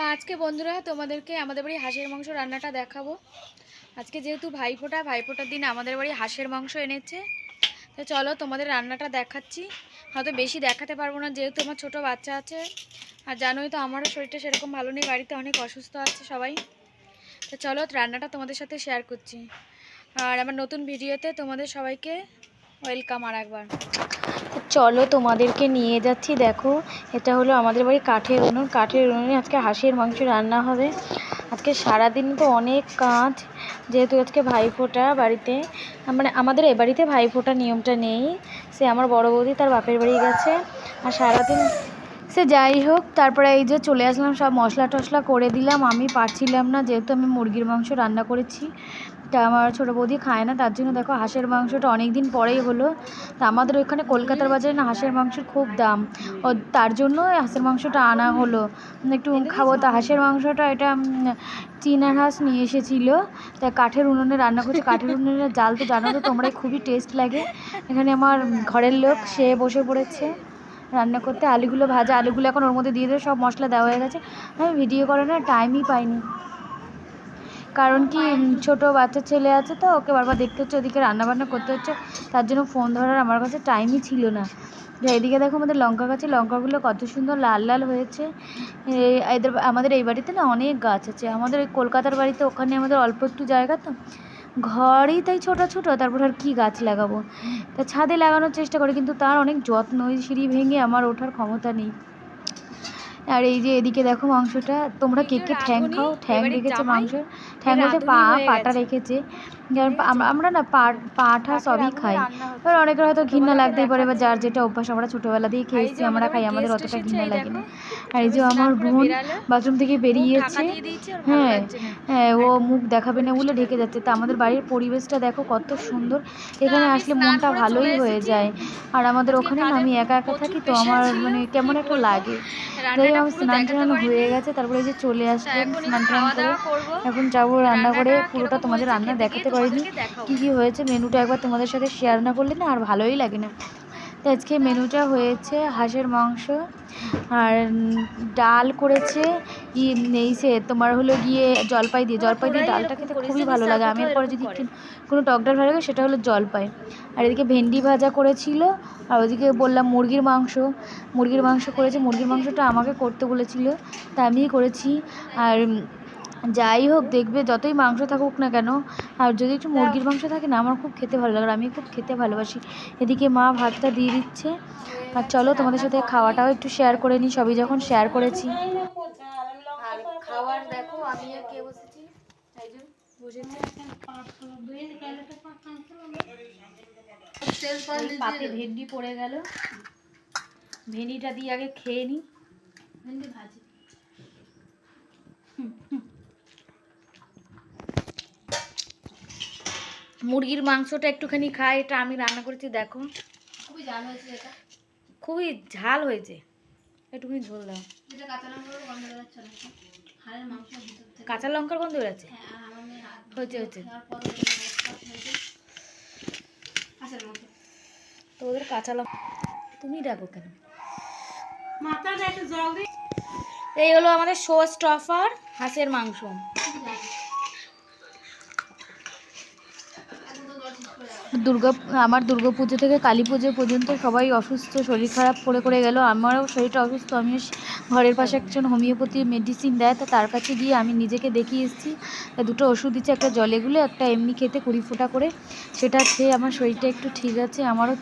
তা আজকে বন্ধুরা তোমাদেরকে আমাদের বাড়ি হাঁসের মাংস রান্নাটা দেখাবো। আজকে যেহেতু ভাইফোঁটা, ভাইফোঁটার দিন আমাদের বাড়ি হাঁসের মাংস এনেছে। তো চলো তোমাদের রান্নাটা দেখাচ্ছি। হয়তো বেশি দেখাতে পারব না, যেহেতু আমার ছোট বাচ্চা আছে। আর জানোই তো আমারও শরীরটা সেরকম ভালো নেই, বাড়িতে অনেক অসুস্থ আছে সবাই। তো চলো রান্নাটা তোমাদের সাথে শেয়ার করছি। আর আমার নতুন ভিডিওতে তোমাদের সবাইকে ওয়েলকাম আর একবার। চলো তোমাদেরকে নিয়ে যাচ্ছি, দেখো। এটা হলো আমাদের বাড়ি কাঠের উনুন। কাঠের উনুনে আজকে হাঁসের মাংস রান্না হবে। আজকে সারাদিন তো অনেক কাজ। যেহেতু আজকে ভাইফোঁটা বাড়িতে মানে আমাদের এ বাড়িতে ভাইফোঁটা নিয়মটা নেই। সে আমার বড় বৌদি তার বাপের বাড়ি গেছে। আর সারাদিন সে যাই হোক, তারপরে এই যে চলে আসলাম, সব মশলা টশলা করে দিলাম। আমি পারছিলাম না, যেহেতু আমি মুরগির মাংস রান্না করেছি। তা আমার ছোটো বৌদি খায় না তার জন্য দেখো হাঁসের মাংসটা অনেক দিন পরেই হলো। তা আমাদের ওইখানে কলকাতার বাজারে না হাঁসের মাংসের খুব দাম। ও তার জন্য হাঁসের মাংসটা আনা হলো। একটু খাব। তা হাঁসের মাংসটা এটা চীনার হাঁস নিয়ে এসেছিল। তা কাঠের উনুনে রান্না করছে। কাঠের উনুনে জাল তো জানো তো তোমরাই খুবই টেস্ট লাগে। এখানে আমার ঘরের লোক সে বসে পড়েছে রান্না করতে। আলুগুলো ভাজা আলুগুলো এখন ওর মধ্যে দিয়ে দিয়ে সব মশলা দেওয়া হয়ে গেছে। আমি ভিডিও করার না টাইমই পাইনি। কারণ কি ছোট বাচ্চা ছেলে আছে তো ওকে বারবার দেখতে হচ্ছে ওদিকে রান্নাবান্না করতে হচ্ছে তার জন্য ফোন ধরার আমার কাছে টাইমই ছিল না। যে এদিকে দেখো আমাদের লঙ্কা গাছে লঙ্কাগুলো কত সুন্দর লাল লাল হয়েছে। এদের আমাদের এই বাড়িতে না অনেক গাছ আছে। আমাদের ওই কলকাতার বাড়িতে ওখানে আমাদের অল্প একটু জায়গা তো। ঘরই তাই ছোটো ছোটো তারপর আর কি গাছ লাগাবো? তা ছাদে লাগানোর চেষ্টা করি কিন্তু তার অনেক যত্ন ওই সিঁড়ি ভেঙে আমার ওঠার ক্ষমতা নেই। আর এই যে এদিকে দেখো মাংসটা তোমরা কে কে ঠ্যাং খাও? ঠ্যাং রেখেছে মাংসের। ঠ্যাং বলতে পা পাটা রেখেছে। কারণ আমরা- না পা পাঠা সবই খাই। এবার অনেকের হয়তো ঘৃণা লাগতেই পারে বা যার যেটা অভ্যাস আমরা ছোটোবেলা দিয়ে খেয়েছি আমরা খাই আমাদের অতটা ঘৃণা লাগে না। আর এই যে আমার বোন বাথরুম থেকে বেরিয়েছে হ্যাঁ হ্যাঁ ও মুখ দেখাবে না বলে ঢেকে যাচ্ছে। তা আমাদের বাড়ির পরিবেশটা দেখো কত সুন্দর। এখানে আসলে মনটা ভালোই হয়ে যায়। আর আমাদের ওখানে না আমি একা একা থাকি তো আমার মানে কেমন একটা লাগে। যাই হোক স্নান টান হয়ে গেছে তারপরে এই যে চলে আসলাম স্নান টান করে। এখন যাব রান্না করে পুরোটা তোমাদের রান্না দেখাতে পারিনি। কী কী হয়েছে মেনুটা একবার তোমাদের সাথে শেয়ার না করলে না আর ভালোই লাগে না। তো আজকে মেনুটা হয়েছে হাঁসের মাংস আর ডাল করেছে এই সে তোমার হলো গিয়ে জলপাই দিয়ে। জলপাই দিয়ে ডালটা খেতে খুবই ভালো লাগে। আমি এরপরে যদি কোনো টক ডাল ভালো লাগে সেটা হলো জলপাই। আর এদিকে ভেন্ডি ভাজা করেছিল আর ওদিকে বললাম মুরগির মাংস। মুরগির মাংস করেছে। মুরগির মাংসটা আমাকে করতে বলেছিল। তা আমিই করেছি। আর যাই হোক দেখবে যতই মাংস থাকুক না কেন আর যদি একটু মুরগির মাংস থাকে না আমার খুব খেতে ভালো লাগে আর আমি খুব খেতে ভালোবাসি। এদিকে মা ভাতটা দিয়ে দিচ্ছে। আর চলো তোমাদের সাথে খাওয়াটাও একটু শেয়ার করে নিই সবই যখন শেয়ার করেছি। আর দেখো আমি আর কে বসেছি? এই যে বসেছি এই পাতে ভেন্ডি পড়ে গেল। ভেন্ডিটা দিয়ে আগে খেয়ে নিই ভেন্ডি ভাজি। মুরগির মাংসটা একটুখানি খাই এটা আমি রান্না করেছি দেখো। খুবই জাল হয়েছে এটা। খুবই ঝাল হয়েছে। একটুখানি ঝোল দাও। কাঁচা লঙ্কার গন্ধ বেরোচ্ছে হ্যাঁ হয়েছে হয়েছে। তো ওদের কাঁচা লঙ্কা তুমি ডাকো কেন? মাথাটা একটু এই হলো আমাদের শো স্টফার হাঁসের মাংস। দুর্গা, আমার দুর্গা পুজো থেকে কালী পুজো পর্যন্ত সবাই অসুস্থ, শরীর খারাপ করে করে গেল। আমারও শরীরটা অসুস্থ আমি ঘরের পাশে একজন হোমিওপ্যাথি মেডিসিন দেয়, তা তার কাছে গিয়ে আমি নিজেকে দেখিয়ে এসেছি। দুটো ওষুধ দিচ্ছে, একটা জলে গুলে, একটা এমনি খেতে কুড়ি ফোঁটা করে। সেটা খেয়ে আমার শরীরটা একটু ঠিক আছে, আমারও